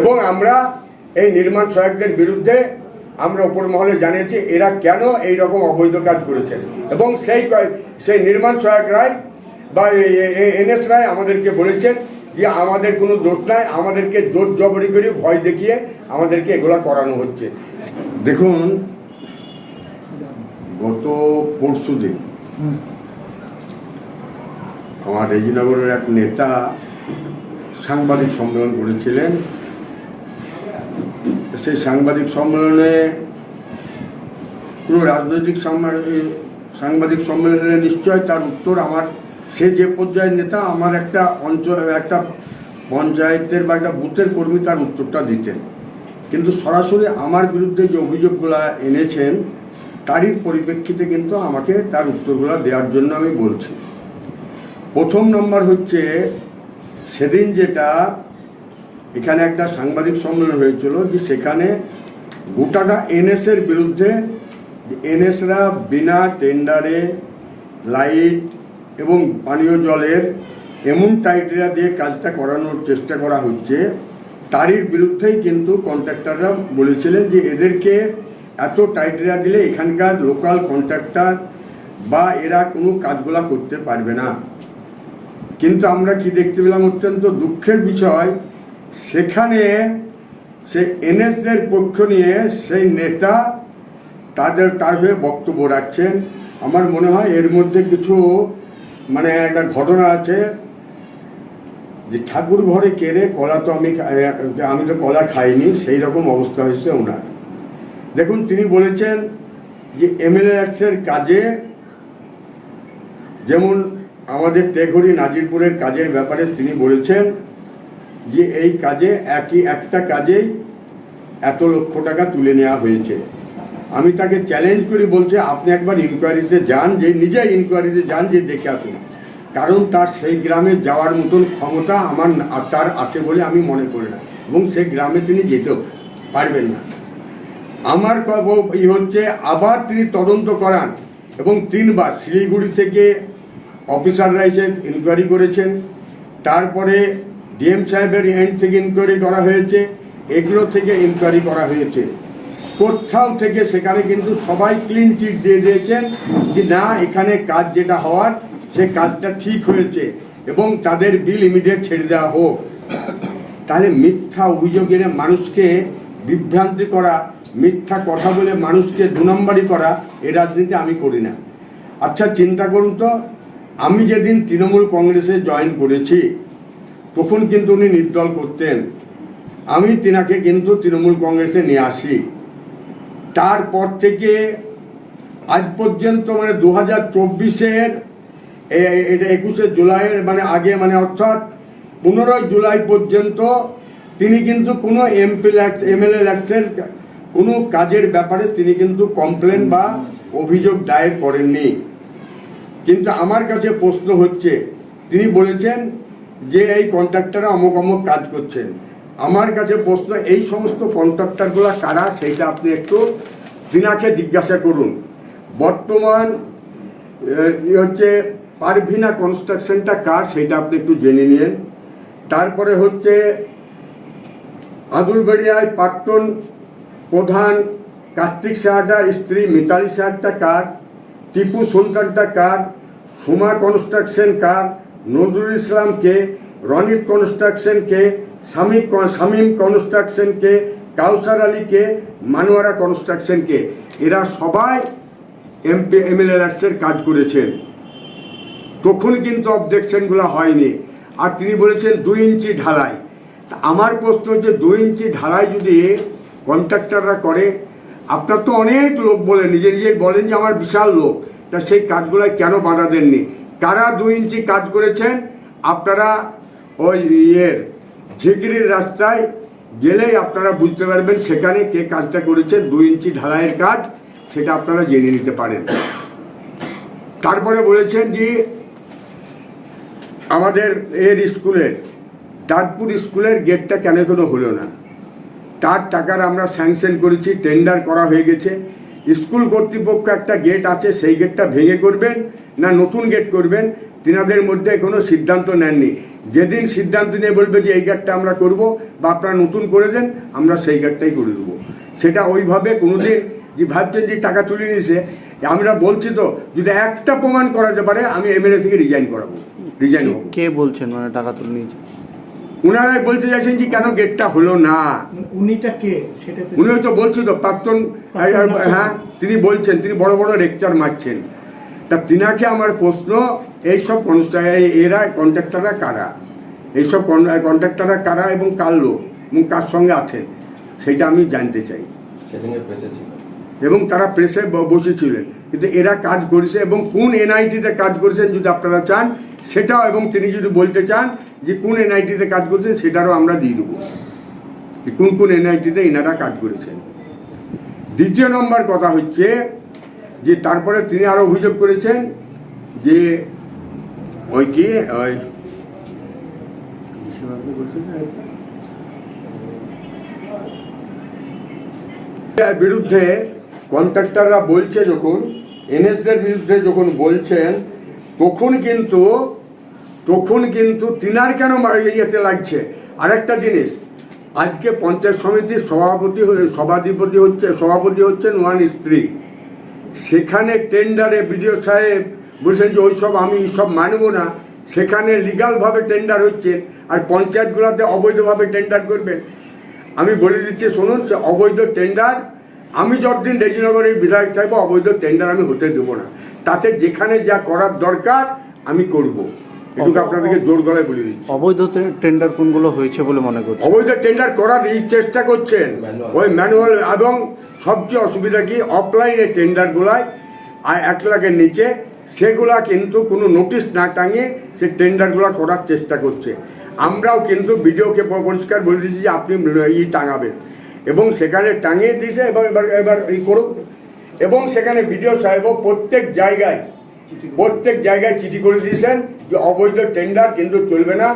এবং আমরা এই নির্মাণ সহায়কদের বিরুদ্ধে আমরা উপর মহলে জানিয়েছি, এরা কেন এই রকম অবৈধ কাজ করেছেন? এবং সেই সেই নির্মাণ সহায়ক রায় বা এনএস রায় আমাদেরকে বলেছেন যে আমাদের কোনো দোষ নাই, আমাদেরকে জোর জবরি করে ভয় দেখিয়ে আমাদেরকে এগুলা করানো হচ্ছে। দেখুন, গত পরশু দিন আমার রেজিনগরের এক নেতা সাংবাদিক সম্মেলন করেছিলেন। সেই সাংবাদিক সম্মেলনে, কোনো রাজনৈতিক সাংবাদিক সম্মেলনে নিশ্চয় তার উত্তর আমার। সে যে পর্যায়ের নেতা, আমার একটা অঞ্চল একটা পঞ্চায়েতের বা একটা বুথের কর্মী তার উত্তরটা দিতেন। কিন্তু সরাসরি আমার বিরুদ্ধে যে অভিযোগগুলো এনেছেন, তারই পরিপ্রেক্ষিতে কিন্তু আমাকে তার উত্তরগুলো দেওয়ার জন্য আমি বলছি। প্রথম নম্বর হচ্ছে, সেদিন যেটা এখানে একটা সাংবাদিক সম্মেলন হয়েছিল যে সেখানে গোটাটা এনএসের বিরুদ্ধে এনএসরা বিনা টেন্ডারে লাইট এবং পানীয় জলের এমন টাইটেরিয়া দিয়ে কাজটা করানোর চেষ্টা করা হচ্ছে, তারই বিরুদ্ধেই কিন্তু কন্ট্রাক্টররা বলেছিলেন যে এদেরকে এত টাইটেরিয়া দিলে এখানকার লোকাল কন্ট্রাক্টর বা এরা কোনো কাজগুলা করতে পারবে না। কিন্তু আমরা কি দেখতে পেলাম অত্যন্ত দুঃখের বিষয় সেখানে সে এনএসদের পক্ষ নিয়ে সেই নেতা তাদের তার হয়ে বক্তব্য রাখছেন। আমার মনে হয় এর মধ্যে কিছু মানে একটা ঘটনা আছে যে ঠাকুর ঘরে কেড়ে কলা তো আমি আমি তো কলা খাইনি, সেই রকম অবস্থা হয়েছে ওনার। দেখুন, তিনি বলেছেন যে এমএলএর কাজে, যেমন আমাদের তেঘরি নাজিরপুরের কাজের ব্যাপারে তিনি বলেছেন যে এই কাজে একই, একটা কাজেই এত লক্ষ টাকা তুলে নেওয়া হয়েছে। আমি তাকে চ্যালেঞ্জ করি বলছে, আপনি একবার ইনকোয়ারিতে যান, যে নিজেই ইনকোয়ারিতে যান, যে দেখে আসুন। কারণ তার সেই গ্রামে যাওয়ার মতন ক্ষমতা আমার তার আছে বলে আমি মনে করি না। এবং সেই গ্রামে তিনি যেতেও পারবেন না। আমার ই হচ্ছে, আবার তিনি তদন্ত করান এবং তিনবার শিলিগুড়ি থেকে অফিসাররা এসে ইনকোয়ারি করেছেন। তারপরে ডিএম সাহেবের এন্ড থেকে ইনকোয়ারি করা হয়েছে, এগুলো থেকে ইনকোয়ারি করা হয়েছে। কোথাও থেকে সেখানে কিন্তু সবাই ক্লিন চিট দিয়ে দিয়েছেন যে না, এখানে কাজ যেটা হওয়ার, সে কাজটা ঠিক হয়েছে এবং তাদের বিল ইমিডিয়েট ছেড়ে দেওয়া হোক। তাহলে মিথ্যা অভিযোগ এনে মানুষকে বিভ্রান্তি করা, মিথ্যা কথা বলে মানুষকে দু নম্বরই করা, এ রাজনীতি আমি করি না। আচ্ছা চিন্তা করুন তো, আমি যেদিন তৃণমূল কংগ্রেসে জয়েন করেছি তখন কিন্তু উনি নির্দল করতেন। আমি তিনাকে কিন্তু তৃণমূল কংগ্রেসে নিয়ে আসি। তারপর থেকে আজ পর্যন্ত মানে দু হাজার চব্বিশের এটা একুশে জুলাইয়ের মানে আগে মানে অর্থাৎ পনেরোই জুলাই পর্যন্ত তিনি কিন্তু কোনো এমপি এমএলএ ল্যাক্সের কোনো কাজের ব্যাপারে তিনি কিন্তু কমপ্লেন বা অভিযোগ দায়ের করেননি। কিন্তু আমার কাছে প্রশ্ন হচ্ছে, তিনি বলেছেন যে এই কন্ট্রাক্টররা অমুক অমুক কাজ করছেন। আমার কাছে প্রশ্ন, এই সমস্ত কন্ট্রাক্টরগুলো কারা? সেইটা আপনি একটু তিনাকে জিজ্ঞাসা করুন। বর্তমান হচ্ছে পারভিনা কনস্ট্রাকশনটা কার সেটা আপনি একটু জেনে নিন। তারপরে হচ্ছে আদুরবাড়িয়ায় প্রাক্তন প্রধান কার্তিক সাহাটার স্ত্রী মিতালি সাহাটা কার? টিপু সুলতানটা কার? সুমা কনস্ট্রাকশন কার? নজরুল ইসলাম কে কনস্ট্রাকশনকে শামিম কনস্ট্রাকশন কে কাউসার আলী কে মানোয়ারা কনস্ট্রাকশন কে এরা সবাই এমপি, এমএলএ রাষ্ট্রের কাজ করেছেন। তখন কিন্তু অবজেকশনগুলো হয়নি। আর তিনি বলেছেন দুই ইঞ্চি ঢালাই। আমার প্রশ্ন হচ্ছে, দুই ইঞ্চি ঢালাই যদি কন্ট্রাক্টররা করে, আপনার তো অনেক লোক বলে, নিজে নিজেই বলেন যে আমার বিশাল লোক, তা সেই কাজগুলোয় কেন বাধা দেননি? কারা দুই ইঞ্চি কাজ করেছেন, আপনারা ওই ইয়ের ঝিগড়ির রাস্তায় গেলেই আপনারা বুঝতে পারবেন সেখানে কে কাজটা করেছেন দুই ইঞ্চি ঢালাইয়ের কাজ, সেটা আপনারা জেনে নিতে পারেন। তারপরে বলেছেন যে আমাদের এর স্কুলের, দাঁতপুর স্কুলের গেটটা কেন কোনো হলো না? তার টাকার আমরা স্যাংশন করেছি, টেন্ডার করা হয়ে গেছে। স্কুল কর্তৃপক্ষ একটা গেট আছে সেই গেটটা ভেঙে করবেন না নতুন গেট করবেন? তিনাদের মধ্যে কোনো সিদ্ধান্ত নেননি। যেদিন সিদ্ধান্ত নিয়ে বলবে যে এই গাড়টা আমরা করব বা আপনারা নতুন করে দেন আমরা সেই গাড়টাই করে দেবো। সেটা ওইভাবে কোনোদিন যে ভাবছেন যে টাকা তুলে নিয়েছে আমরা বলছি তো যদি একটা প্রমাণ করাতে পারে আমি এমএলএ থেকে রিজাইন করাবো। রিজাইন কে বলছেন মানে টাকা তুলে নিয়েছে? ওনারাই বলতে চাইছেন যে কেন গেটটা হলো না? উনিটা কে? সেটা তো উনি হয়তো বলছি তো প্রাক্তন প্রাক্তন হ্যাঁ তিনি বলছেন তিনি বড় বড় লেকচার মারছেন। তা তিনাকে আমার প্রশ্ন এইসব এই- এরা কন্ট্রাক্টাররা কারা? এইসব কন্ট্রাক্টাররা কারা এবং কার লোক এবং কার সঙ্গে আছেন? সেটা আমি জানতে চাই। এবং তারা প্রেসে ব- বসেছিলেন। কিন্তু এরা কাজ করেছে এবং কোন এনআইটিতে কাজ করেছেন যদি আপনারা চান সেটাও এবং তিনি যদি বলতে চান যে কোন এনআইটিতে কাজ করছেন, সেটারও আমরা দিয়ে দেবো। যে কোন কোন এনআইটিতে এনারা কাজ করেছেন। দ্বিতীয় নম্বর কথা হচ্ছে যে তারপরে তিনি আরও অভিযোগ করেছেন যে ওই কি, ওই বিরুদ্ধে কন্ট্রাক্টররা বলছে যখন এনএসদের বিরুদ্ধে যখন বলছেন তখন কিন্তু তখন কিন্তু তিনার কেন ইয়েতে লাগছে? আরেকটা জিনিস, আজকে পঞ্চায়েত সমিতির সভাপতি সভাধিপতি হচ্ছে, সভাপতি হচ্ছেন ওয়ান স্ত্রী। সেখানে টেন্ডারে বিডিও সাহেব বলছেন যে, ওইসব আমি সব মানব না। সেখানে লিগালভাবে টেন্ডার হচ্ছে আর পঞ্চায়েতগুলোতে অবৈধভাবে টেন্ডার করবেন। আমি বলে দিচ্ছি, শুনুন, সে অবৈধ টেন্ডার, আমি যতদিন রেজিনগরের বিধায়ক থাকব, অবৈধ টেন্ডার আমি হতে দেবো না। তাতে যেখানে যা করার দরকার আমি করব। এটুকু আপনাদেরকে জোর গলায় বলে দিচ্ছি। অবৈধ টেন্ডার কোনগুলো হয়েছে বলে মনে করছে অবৈধ টেন্ডার করার এই চেষ্টা করছেন। ওই ম্যানুয়াল এবং সবচেয়ে অসুবিধা কি? অফলাইনে টেন্ডারগুলায় আর এক লাখের নিচে সেগুলা কিন্তু কোনো নোটিশ না টাঙিয়ে সে টেন্ডারগুলো করার চেষ্টা করছে। আমরাও কিন্তু ভিডিওকে পরিষ্কার বলে দিচ্ছি যে আপনি ই টাঙাবেন। এবং সেখানে টাঙিয়ে দিয়েছে এবার এবার এবার এই করুক। এবং সেখানে বিডিও সাহেবও প্রত্যেক জায়গায় প্রত্যেক জায়গায় চিঠি করে দিয়েছেন যে অবৈধ টেন্ডার কিন্তু চলবে না।